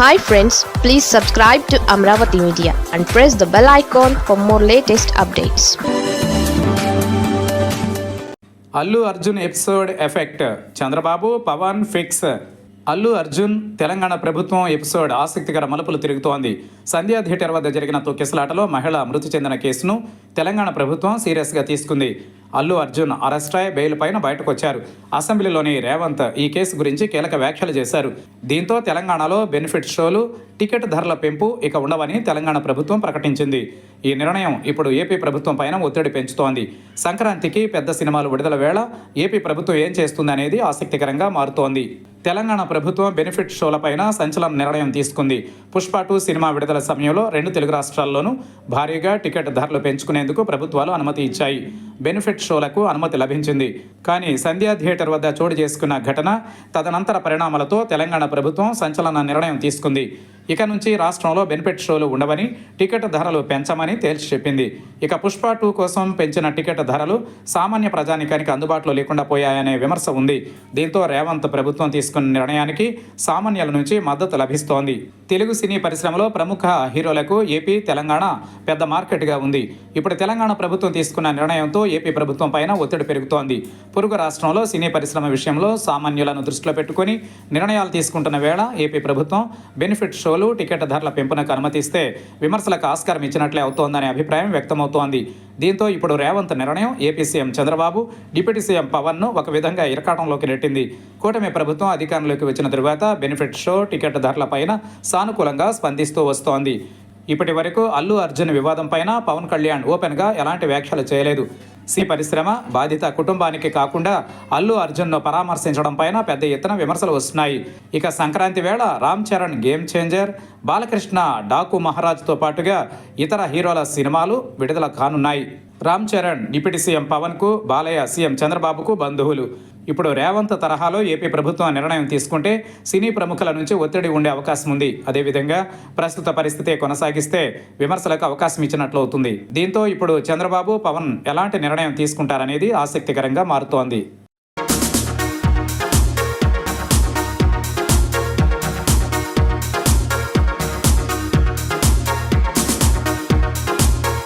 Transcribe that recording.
Hi friends please subscribe to Amaravati media and press the bell icon for more latest updates Allu Arjun episode effect Chandrababu Pavan fix Allu Arjun Telangana ప్రభుత్వం episode ఆసక్తికర మలుపులు తిరుగుతోంది. సంధ్యా theatre వద్ద జరిగిన తొక్కిసలాటలో మహిళ మృతి చెందిన కేసును తెలంగాణ ప్రభుత్వం సీరియస్గా తీసుకుంది. అల్లు అర్జున్ అరెస్ట్ అయి బెయిల్ పైన బయటకు వచ్చారు అసెంబ్లీలోని రేవంత్ ఈ కేసు గురించి కీలక వ్యాఖ్యలు చేశారు. దీంతో తెలంగాణలో బెనిఫిట్ షోలు టికెట్ ధరల పెంపు ఇక ఉండవని తెలంగాణ ప్రభుత్వం ప్రకటించింది. ఈ నిర్ణయం ఇప్పుడు ఏపీ ప్రభుత్వం పైన ఒత్తిడి పెంచుతోంది. సంక్రాంతికి పెద్ద సినిమాలు విడుదల వేళ ఏపీ ప్రభుత్వం ఏం చేస్తుందనేది ఆసక్తికరంగా మారుతోంది. తెలంగాణ ప్రభుత్వం బెనిఫిట్ షోలపైన సంచలన నిర్ణయం తీసుకుంది. పుష్ప టూ సినిమా విడుదల సమయంలో రెండు తెలుగు రాష్ట్రాల్లోనూ భారీగా టికెట్ ధరలు పెంచుకునేందుకు ప్రభుత్వాలు అనుమతి ఇచ్చాయి. బెనిఫిట్ షోలకు అనుమతి లభించింది. కానీ సంధ్యా థియేటర్ వద్ద చోటు చేసుకున్న ఘటన తదనంతర పరిణామాలతో తెలంగాణ ప్రభుత్వం సంచలన నిర్ణయం తీసుకుంది. ఇక నుంచి రాష్ట్రంలో బెనిఫిట్ షోలు ఉండవని టికెట్ ధరలు పెంచమని తేల్చి చెప్పింది. ఇక పుష్ప టూ కోసం పెంచిన టికెట్ ధరలు సామాన్య ప్రజానికానికి అందుబాటులో లేకుండా పోయాయనే విమర్శ ఉంది. దీంతో రేవంత్ ప్రభుత్వం తీసుకున్న నిర్ణయానికి సామాన్యుల నుంచి మద్దతు లభిస్తోంది. తెలుగు సినీ పరిశ్రమలో ప్రముఖ హీరోలకు ఏపీ తెలంగాణ పెద్ద మార్కెట్గా ఉంది. ఇప్పుడు తెలంగాణ ప్రభుత్వం తీసుకున్న నిర్ణయంతో ఏపీ ప్రభుత్వం పైన ఒత్తిడి పెరుగుతోంది. పొరుగు రాష్ట్రంలో సినీ పరిశ్రమ విషయంలో సామాన్యులను దృష్టిలో పెట్టుకుని నిర్ణయాలు తీసుకుంటున్న వేళ ఏపీ ప్రభుత్వం బెనిఫిట్ షోలు టికెట్ ధరల పెంపునకు అనుమతిస్తే విమర్శలకు ఆస్కారం ఇచ్చినట్లే అవుతోందనే అభిప్రాయం వ్యక్తమవుతోంది. దీంతో ఇప్పుడు రేవంత్ నిర్ణయం AP CM Chandrababu deputy CM పవన్ను ఒక విధంగా ఇరకాటంలోకి నెట్టింది. కూటమి ప్రభుత్వం అధికారంలోకి వచ్చిన తరువాత బెనిఫిట్ షో టికెట్ ధరలపైన సానుకూలంగా స్పందిస్తూ వస్తోంది. ఇప్పటి వరకు అల్లు అర్జున్ వివాదం పైన పవన్ కళ్యాణ్ ఓపెన్గా ఎలాంటి వ్యాఖ్యలు చేయలేదు. సి పరిశ్రమ బాధిత కుటుంబానికి కాకుండా అల్లు అర్జున్ను పరామర్శించడం పైన పెద్ద ఎత్తున విమర్శలు వస్తున్నాయి. ఇక సంక్రాంతి వేళ రామ్ చరణ్ గేమ్ చేంజర్ బాలకృష్ణ డాకు మహారాజ్తో పాటుగా ఇతర హీరోల సినిమాలు విడుదల కానున్నాయి. రామ్ చరణ్ డిప్యూటీ సీఎం పవన్కు బాలయ్య సీఎం చంద్రబాబుకు బంధువులు. ఇప్పుడు రేవంత్ తరహాలో ఏపీ ప్రభుత్వం నిర్ణయం తీసుకుంటే సినీ ప్రముఖుల నుంచి ఒత్తిడి ఉండే అవకాశం ఉంది. అదేవిధంగా ప్రస్తుత పరిస్థితి కొనసాగిస్తే విమర్శలకు అవకాశం ఇచ్చినట్లు అవుతుంది దీంతో ఇప్పుడు చంద్రబాబు పవన్ ఎలాంటి నిర్ణయం తీసుకుంటారనేది ఆసక్తికరంగా మారుతోంది.